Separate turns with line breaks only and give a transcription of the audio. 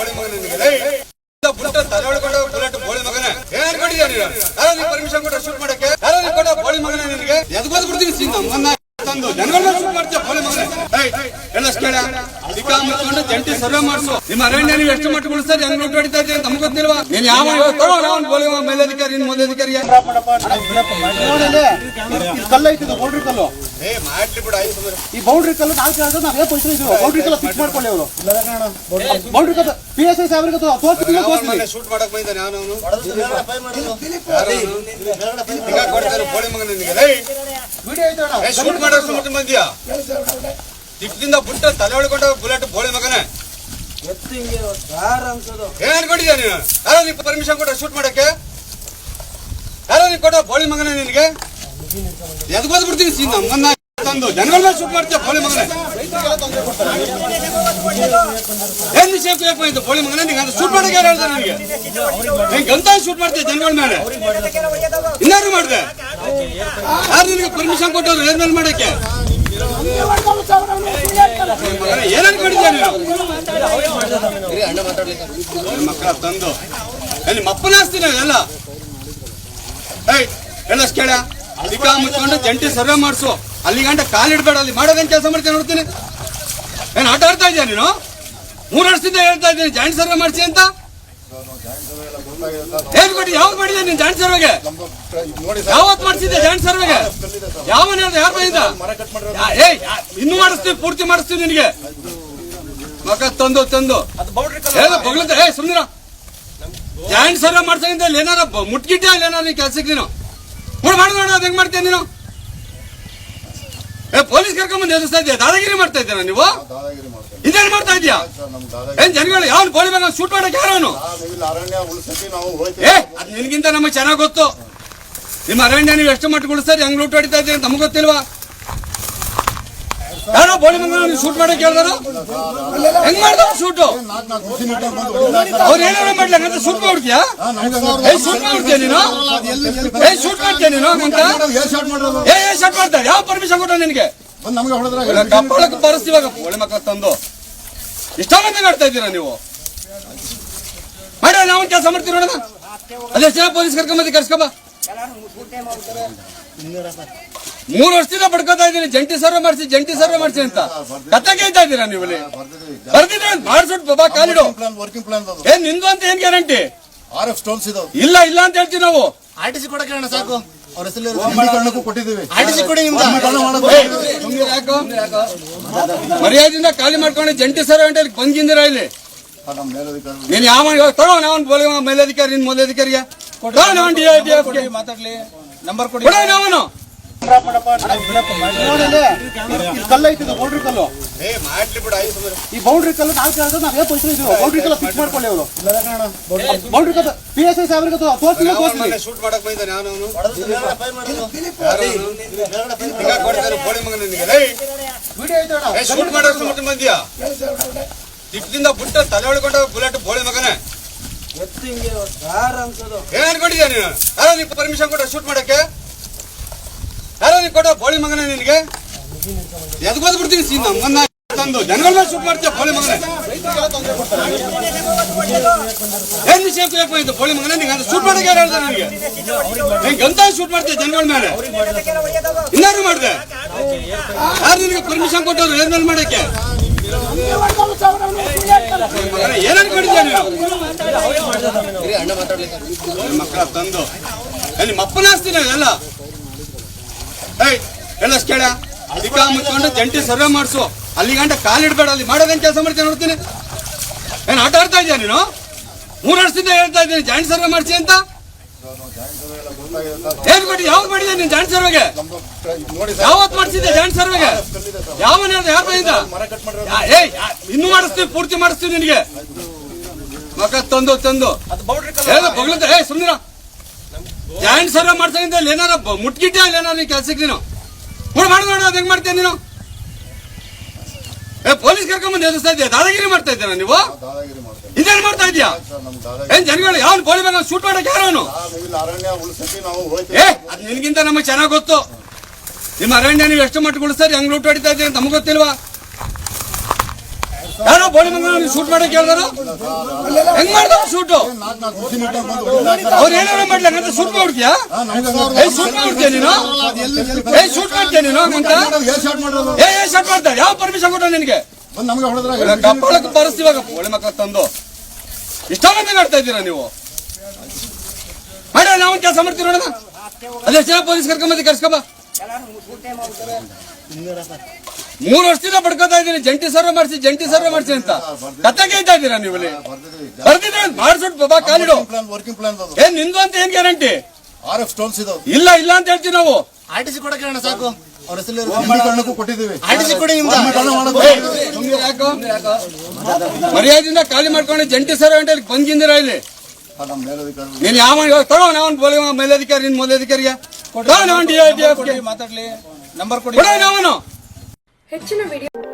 ಬೋಳಿ ಮಗನಿಗೆ. ಬುಟ್ಟ ತಲೆ ಬುಲೆಟ್ ಬೋಳಿ ಮಗನ. ಏನ್ ಅನ್ಕೊಂಡಿದ್ಯಾ ನೀನು? ಯಾರೋ ನೀ ಪರ್ಮಿಷನ್ ಕೊಟ್ಟ ಶೂಟ್ ಮಾಡಕ್ಕೆ? ಯಾರೋ ನೀವು ಕೊಟ್ಟ ಬೋಳಿ ಮಗನ ನಿನಗೆ? ಎದ್ಗೋದ್ ಬಿಡ್ತೀನಿ ಸಿಂಗ್. ನಮ್ಮನ್ನ ತಂದು. ಜನಗಳನ್ನ ಶೂಟ್ ಮಾಡ್ತೀಯ ಬೋಳಿ ಮಗನ? ಅಧಿಕ ಮುಚ್ಕೊಂಡು ಜಂಟಿ ಸರ್ವೆ ಮಾಡಿಸು. ನಿಮ್ಮ ಅರಣ್ಯ ನೀವು ಎಷ್ಟು ಮಟ್ಟ ಉಳಿಸ್ತಾರೆ ಹೆಂಗ್ ಲೂಟ್ ಹೊಡಿತಾ ಇದ್ದೀರಿ ನಮ್ಗೆ ಗೊತ್ತಿಲ್ವಾ? ನೀನ್ ಯಾವ ಮಗ ಮೇಲಧಿಕಾರಿ
ನಿನ್ ಇದು ಬೌಂಡ್ರಿ ಕಲ್ಲು.
ಏ ಮಾಡ್ಲಿ ಬಿಡ
ಈ ಬೌಂಡ್ರಿ ಕಲ್ಲು ನಾಲ್ಕು ಹೇಳಿದ್ರೆ ನಾವೇ ಪೊಲೀಸರು ಇದ್ದೀವಿ ಬೌಂಡ್ರಿ ಕಲ್ಲು ಫಿಕ್ಸ್ ಮಾಡ್ಕೊಳ್ಳಿ ಅವರು ಬೌಂಡ್ರಿ ಕಲ್ಲು ಪಿ ಎಸ್ ಐ ಸಾಹೇಬ್ರಿಗೆ ತೋರಿಸ್ತೀನಿ
ಶೂಟ್ ಮಾಡಕ್ ನಾನು ಅವನು? ಮಗನ ನಿನಗೆ. ಶೂಟ್ ಮಾಡೋ ಶೂಟ್ ಬಂದಿಯಾ? ದಿಪ್ಪದಿಂದ ಬುಟ್ಟ ತಲೆ ಒಳಗೊಂಡ ಬುಲೆಟ್ ಬೋಳಿ ಮಗನ. ಏನ್ ಅನ್ಕೊಂಡಿದ್ಯಾ ನೀನು? ಯಾರೋ ನೀವು ಪರ್ಮಿಷನ್ ಕೊಟ್ಟ ಶೂಟ್ ಮಾಡಕ್ಕೆ? ಯಾರೋ ನೀವು ಕೊಟ್ಟ ಬೋಳಿ ಮಗನ ನಿನಗೆ? ಎದ್ಕೋದ್ ಬಿಡ್ತೀನಿ ಸೀನ್, ನಮ್ಮನ್ನ ತಂದು. ಮೇಲೆ ಶೂಟ್ ಮಾಡ್ತೀಯ ಬೋಳಿ ಮಗನ? ಏನ್ ವಿಷಯ ಯಾಕೆ ಬಂದಿದ್ದು ಬೋಳಿ ಮಗನ ನಿಂಗೆ? ಅದು ಶೂಟ್ ಮಾಡಕ್ಕೆ ಯಾರು ಹೇಳ್ದೆ ನನಗೆ? ನಿಂಗೆ ಅಂತ ಶೂಟ್ ಮಾಡ್ತೀಯ ಜನಗಳ ಮೇಲೆ? ಇನ್ನಾರು ಮಾಡ್ದೆ? ಯಾರು ನಿನಗೆ ಪರ್ಮಿಷನ್ ಕೊಟ್ಟವ್ರು ಏನ್ ಮೇಲೆ ಮಾಡಕ್ಕೆ? ಏನ್ ಅನ್ಕೊಂಡಿದ್ಯಾ ನೀನು ಮಕ್ಕಳ ತಂದು ಅಲ್ಲಿ ಮಪ್ಪನ ಆಸ್ತಿನ ಎಲ್ಲ ಏಯ್ ಎಲ್ಲ ಕೇಳ ಅಧಿಕ ಮುಚ್ಕೊಂಡು ಜಂಟಿ ಸರ್ವೆ ಮಾಡಿಸು ಅಲ್ಲಿ ಗಂಟ ಕಾಲಿಡ್ಬೇಡ ಅಲ್ಲಿ ಮಾಡೋದೇನ್ ಕೆಲಸ ಮಾಡ್ತೀನಿ ನೋಡ್ತೀನಿ ಏನ್ ಆಟ ಆಡ್ತಾ ಇದೀಯ ನೀನು ಮೂರು ವರ್ಷದಿಂದ ಹೇಳ್ತಾ ಇದ್ದೀನಿ, ಜಾಯಿಂಟ್ ಸರ್ವೆ ಮಾಡಿಸಿ ಅಂತ. ಏನ್ ಯಾವಾಗ ಮಾಡಿದ್ಯಾ ನೀನ್ ಜಾಯಿಂಟ್ ಸರ್ವೆಗೆ ಯಾವತ್ ಮಾಡಿಸಿದ್ದೆ ಜಾಯಿಂಟ್ ಸರ್ವೆಗೆ ಯಾವ ಯಾರು ಬಂದಿದ್ದ? ಇನ್ನು ಮಾಡಿಸ್ತೀವಿ, ಪೂರ್ತಿ ಮಾಡಿಸ್ತೀವಿ ನಿನಗೆ. ಮಗ ತಂದು ತಂದು. ಹೇಳ ಬಗ್ಲಂತ ಏ ಸುಮ್ನಿರ. ಜಾಯಿಂಟ್ ಸರ್ವೆ ಅಲ್ಲಿ ಏನಾರ ಮುಟ್ಗಿಟ್ಟೆ ಅಲ್ಲಿ ಏನಾರ ನೀನ್ ಕೆಲ್ಸಕ್ಕೆ ನೀನು? ನೋಡ್ ಮಾಡಿ ನೋಡ ಅದ್ ಹೆಂಗ್ ಮಾಡ್ತೀಯ ನೀನು? ಪೊಲೀಸ್ ಕರ್ಕೊಂಬಂದು ಎದುರಿಸ್ತಾ ಇದೆಯಾ ದಾದಾಗಿರಿ ಮಾಡ್ತಾ ಇದ್ದೀರಾ ನೀವು? ಇದೇನ್ ಮಾಡ್ತಾ ಇದೀಯಾ ಏನ್ ಜನಗಳು ಯಾವ ಪೊಲೀಸ್ ಮಗ ಶೂಟ್ ಮಾಡಕ್ ಯಾರವನು
ನಾವು
ಏ ಅದ್ ನಿನ್ಗಿಂತ ನಮಗೆ ಚೆನ್ನಾಗ್ ಗೊತ್ತು. ನಿಮ್ಮ ಅರಣ್ಯ ನೀವು ಎಷ್ಟು ಮಟ್ಟ ಉಳಿಸ್ತಾರೆ ಹೆಂಗ್ ಲೂಟ್ ಹೊಡಿತಾ ಇದ್ದೀರಾ ನಮ್ಗೆ ಗೊತ್ತಿಲ್ವಾ? ಯಾರೋ ಬೋಳಿ ಮಗ ಶೂಟ್ ಮಾಡಕ್ ಕೇಳಿದಾರು ಹೆಂಗ್ ಮಾಡ್ದ ಶೂಟು. ಅವ್ರು ಏನಾರ ಮಾಡ್ಲಿ? ಹಂಗಂತ ಶೂಟ್
ನಮ್ಗೆ
ಏ ಶೂಟ್ ಮಾಡ್ತೀಯ ನೀನು? ಏ ಶೂಟ್ ಮಾಡ್ತೀಯ ನೀನು ಹಂಗಂತ? ಏ ಏ ಶೂಟ್ ಮಾಡ್ತಾರೆ. ಯಾವ ಪರ್ಮಿಷನ್ ಕೊಟ್ಟ ನಿನಗೆ? ಕಪ್ಪಳಕ್ಕೆ ಬರಸ್ತಿವಾಗ ಬೋಳಿ ಮಕ್ಕಳ ತಂದು. ಇಷ್ಟೊಂದು ಮಾಡ್ತಾ ಇದ್ದೀರಾ ನೀವು? ಮಾಡಿ ನಾವು ಕೆಲಸ ಮಾಡ್ತೀವಿ ನೋಡೋಣ. ಅದೆಷ್ಟು ಜನ ಪೊಲೀಸ್ ಕರ್ಕೊಂಬಂದಿ ಕರ್ಸ್ಕೊಬ ಮೂರು ವರ್ಷದಿಂದ ಬಡ್ಕೋತಾ ಇದ್ದೀನಿ. ಜಂಟಿ ಸರ್ವೆ ಮಾಡಿಸಿ ಜಂಟಿ ಸರ್ವೆ ಮಾಡಿಸಿ ಅಂತ. ಕತ್ತೆ ಕೇಳ್ತಾ ಇದ್ದೀರಾ ನೀವು ಬರ್ದಿದ್ರೆ ಮಾಡಿಸ್ಬಿಟ್ಟು ಬಾಬಾ ಕಾಲಿಡು.
ಪ್ಲಾನ್ ವರ್ಕಿಂಗ್ ಪ್ಲಾನ್
ಏನ್ ನಿಂದು ಅಂತ ಏನ್ ಗ್ಯಾರಂಟಿ
ಆರ್ ಎಫ್ ಸ್ಟೋನ್ಸ್ ಇದಾವೆ.
ಇಲ್ಲ ಇಲ್ಲ ಅಂತ ಹೇಳ್ತೀವಿ ನಾವು.
ಆರ್ ಟಿ ಸಿ ಕೊಡಕ್ಕೆ ಸಾಕು. ಅವ್ರ ಹೆಸರು ಸಂಬಳಕ್ಕೂ ಕೊಟ್ಟಿದ್ದೀವಿ.
ಆರ್ ಟಿ ಸಿ ಕೊಡಿ?
ಮರ್ಯಾದೆಯಿಂದ ಖಾಲಿ ಮಾಡ್ಕೊಂಡು ಜಂಟಿ ಸರ್ವೆ ಅಂತ ಇಲ್ಲಿ? ಬಂದಿಂದಿರ ಇಲ್ಲಿ ನೀನ್ ಯಾವ ತಗೋ ನಾವ್ ಬೋಲಿ ಮೇಲಧಿಕಾರಿ ನಿನ್ ಮೇಲಧಿಕಾರಿಯ ತಗೋ ನಾವನ್ ಡಿ ಐ ಡಿ ಎಫ್.
ಮಾತಾಡ್ಲಿ. ನಂಬರ್ ಕೊಡಿ.
ಕೊಡು
ಬೌಂಡ್ರಿ ಕಲ್ಲು
ಏ ಮಾಡ್ಲಿ ಬಿಡು ಆಯ್ತು
ಈ ಬೌಂಡ್ರಿ ಕಲ್ಲು ನಾಲ್ಕು ಹೇಳಿದ್ರೆ ನಾವೇ ಪೊಲೀಸರು ಇದ್ದೀವಿ ಬೌಂಡ್ರಿ ಕಲ್ಲು ಫಿಕ್ಸ್ ಮಾಡ್ಕೊಳ್ಳಿ ಅವರು. ಬೌಂಡ್ರಿ ಕಲ್ಲು ಪಿ ಎಸ್ ಐ ಸಾಹೇಬ್ರಿಗೆ ತೋರಿಸ್ತೀನಿ
ಮನೆ ಶೂಟ್ ಮಾಡಕ್ ಬಂದಿದ್ದಾನೆ ಅವನು? ಶೂಟ್ ಮಾಡೋ ಶೂಟ್ ಬಂದಿಯಾ? ದಿಪ್ಪದಿಂದ ಬುಟ್ಟ ತಲೆ ಬುಲೆಟ್ ಬೋಳಿ ಮಗನ. ಏನ್ ಅನ್ಕೊಂಡಿದ್ಯಾ ನೀನು? ಯಾರೋ ನೀವು ಪರ್ಮಿಷನ್ ಕೊಟ್ಟ ಶೂಟ್ ಮಾಡಕ್ಕೆ? ಕೊಟ್ಟ ಬೋಳಿ ಮಗನೇ ನಿನಗೆ? ಎದ್ಕೋದ್ ಬಿಡ್ತೀನಿ ಸೀನ್ ನಮ್ಮನ್ನ ತಂದು. ಮೇಲೆ ಶೂಟ್ ಮಾಡ್ತೀಯ ಬೋಳಿ ಮಗನೇ? ಏನ್ ವಿಷಯ ಯಾಕೆ ಇದು ಮಗನೇ ನಿಂಗೆ? ಅದು ಶೂಟ್ ಮಾಡಕ್ಕೆ ಯಾರು ಹೇಳ್ತಾರೆ ನನಗೆ? ನಿಂಗೆ ಎಂತ ಶೂಟ್ ಮಾಡ್ತೀಯ ಜನಗಳ ಮೇಲೆ? ಇನ್ನಾರು ಮಾಡಿದೆ? ಯಾರು ನಿನಗೆ ಪರ್ಮಿಷನ್ ಕೊಟ್ಟವ್ರು ಏನ್ ಮೇಲೆ ಮಾಡಕ್ಕೆ? ಏನ್ ಅನ್ಕೊಂಡಿದ್ಯಾ ನೀನು? ಮಕ್ಕಳ ತಂದು. ಅಲ್ಲಿ ಮಪ್ಪನ ಅಪ್ಪನ ಆಸ್ತಿನ ಎಲ್ಲ ಏಯ್ ಎಲ್ಲ ಕೇಳ. ಅಧಿಕ ಮುಚ್ಕೊಂಡು ಜಂಟಿ ಸರ್ವೆ ಮಾಡಿಸು. ಅಲ್ಲಿ ಗಂಟ ಕಾಲಿಡ್ಬೇಡ ಅಲ್ಲಿ ಮಾಡೋದೇನ್ ಕೆಲಸ ಮಾಡ್ತೀನಿ ನೋಡ್ತೀನಿ. ಏನು ಆಟ ಆಡ್ತಾ ಇದೀಯ ನೀನು? ಮೂರು ವರ್ಷದಿಂದ ಹೇಳ್ತಾ ಇದ್ದೀನಿ ಜಾಯಿಂಟ್ ಸರ್ವೆ ಮಾಡಿಸಿ ಅಂತ. ಏನ್ ಮಾಡಿ ಯಾವ್ದು ಮಾಡಿದೆ ನೀನ್ ಜಾಯಿಂಟ್ ಸರ್ವೆಗೆ?
ಯಾವತ್ತು
ಯಾವತ್ ಮಾಡಿಸಿದ್ದೆ ಜಾಯಿಂಟ್ ಸರ್ವೆಗೆ? ಯಾವ ಯಾರು ಏಯ್ ಇನ್ನೂ ಮಾಡಿಸ್ತೀವಿ ಪೂರ್ತಿ ಮಾಡಿಸ್ತೀವಿ ನಿನಗೆ. ಮಗ ತಂದು ತಂದು. ಹೇಳ ಬಗ್ಲಂತ ಏ ಸುಮ್ನಿರ. ಜಾಯಿಂಟ್ ಸರ್ವೆ ಮಾಡ್ಸಂಗಿಂದ ಇಲ್ಲಿ ಏನಾರ ಮುಟ್ಗಿಟ್ಟೆ ಅಲ್ಲಿ ಏನಾರ ನೀನ್ ಕೆಲ್ಸಕ್ಕೆ ನೀನು? ಹುಡ್ ಮಾಡಿ ನೋಡ ಅದ್ ಹೆಂಗ್ ಮಾಡ್ತೀಯ ನೀನು? ಏ ಪೊಲೀಸ್ ಕರ್ಕೊಂಬಂದು ಎದುರಿಸ್ತಾ ಇದೆಯಾ ದಾದಾಗಿರಿ ಮಾಡ್ತಾ ಇದ್ದೀರಾ ನೀವು? ಇದೇನ್ ಮಾಡ್ತಾ ಇದೀಯಾ ಏನ್ ಜನಗಳು ಯಾವನು ಪೊಲೀಸ್ ಮೇಲೆ ಶೂಟ್ ಮಾಡಕ್ ಯಾರವನು
ನಾವು
ಏ ಅದ್ ನಿನ್ಗಿಂತ ನಮಗೆ ಚೆನ್ನಾಗ್ ಗೊತ್ತು. ನಿಮ್ಮ ಅರಣ್ಯ ನೀವು ಎಷ್ಟು ಮಟ್ಟ ಉಳಿಸ್ತಾರೆ ಹೆಂಗ್ ಲೂಟ್ ಹೊಡಿತಾ ಇದ್ದೀರಿ ಅಂತ ನಮ್ಗೆ ಗೊತ್ತಿಲ್ವಾ? ಯಾರೋ ಬೋಳಿ ಮಂಗನ ಶೂಟ್ ಮಾಡಕ್ ಹೇಳಿದಾರ? ಹೆಂಗ್ ಮಾಡ್ದ ಶೂಟು. ಅವ್ರು ಏನಾರ ಮಾಡ್ಲಿ ಹಂಗಂತ ಶೂಟ್ ಏ ಶೂಟ್ ಮಾಡ್ತೀಯ ನೀನು? ಏ ಶೂಟ್ ಮಾಡ್ತೀಯ ನೀನು ಹಂಗಂತ? ಏ ಏ ಶೂಟ್ ಮಾಡ್ತಾರೆ ಯಾವ ಪರ್ಮಿಷನ್ ಕೊಟ್ಟ ನಿನಗೆ? ಕಪ್ಪಳಕ್ಕೆ ಬರೆಸ್ತೀವಾಗ ಬೋಳಿ ಮಕ್ಕಳ ತಂದು. ಇಷ್ಟೊಂದು ಮಾಡ್ತಾ ಇದ್ದೀರಾ ನೀವು? ಮಾಡ ನಾವು ಕೆಲಸ ಮಾಡ್ತೀವಿ ಅದೇ ಜನ ಪೊಲೀಸ್ ಕರ್ಕೊಂಬಂದು ಕರ್ಸ್ಕೊಬ ಮೂರು ವರ್ಷದಿಂದ ಪಡ್ಕೋತಾ ಇದ್ದೀನಿ. ಜಂಟಿ ಸರ್ವೆ ಮಾಡಿಸಿ ಜಂಟಿ ಸರ್ವೆ ಮಾಡಿಸಿ ಅಂತ. ಕತ್ತೆ ಕೇಳ್ತಾ ಇದ್ದೀರಾ ನೀವು ಬರ್ದಿದ್ರೆ ಮಾಡಿಸ್ಬಿಟ್ಟು ಬಾಬಾ ಕಾಲಿಡು
ಪ್ಲಾನ್ ವರ್ಕಿಂಗ್ ಪ್ಲಾನ್
ಏನ್ ನಿಂದು ಅಂತ ಏನ್ ಗ್ಯಾರಂಟಿ
ಆರ್ ಎಫ್ ಸ್ಟೋನ್ಸ್ ಇದಾವೆ.
ಇಲ್ಲ ಇಲ್ಲ ಅಂತ ಹೇಳ್ತೀವಿ ನಾವು.
ಆರ್ ಟಿ ಸಿ ಕೊಡಕ್ಕೆ ಅಣ್ಣ ಸಾಕು. ಅವ್ರ ಹೆಸರು ನಿಂಬೀಕರಣಕ್ಕೂ ಕೊಟ್ಟಿದ್ದೀವಿ.
ಆರ್ ಟಿ ಸಿ ಕೊಡಿ.
ಮರ್ಯಾದಿಂದ? ಖಾಲಿ ಮಾಡ್ಕೊಂಡು ಜಂಟಿ ಸರ್ವೆ ಅಂತ ಇಲ್ಲಿ? ಬಂದಿಂದಿರ ಇಲ್ಲಿ. ನೀನ್ ಯಾವ ತಗೋ ನಾವನ್ ಬೋಲಿ ಮೇಲಧಿಕಾರಿ ನಿನ್ ನಾವನ್ ಡಿ ಮಾತಾಡ್ಲಿ. ನಂಬರ್ ಕೊಡಿ ನಾವನು.
ಹೆಚ್ಚಿನ ವಿಡಿಯೋ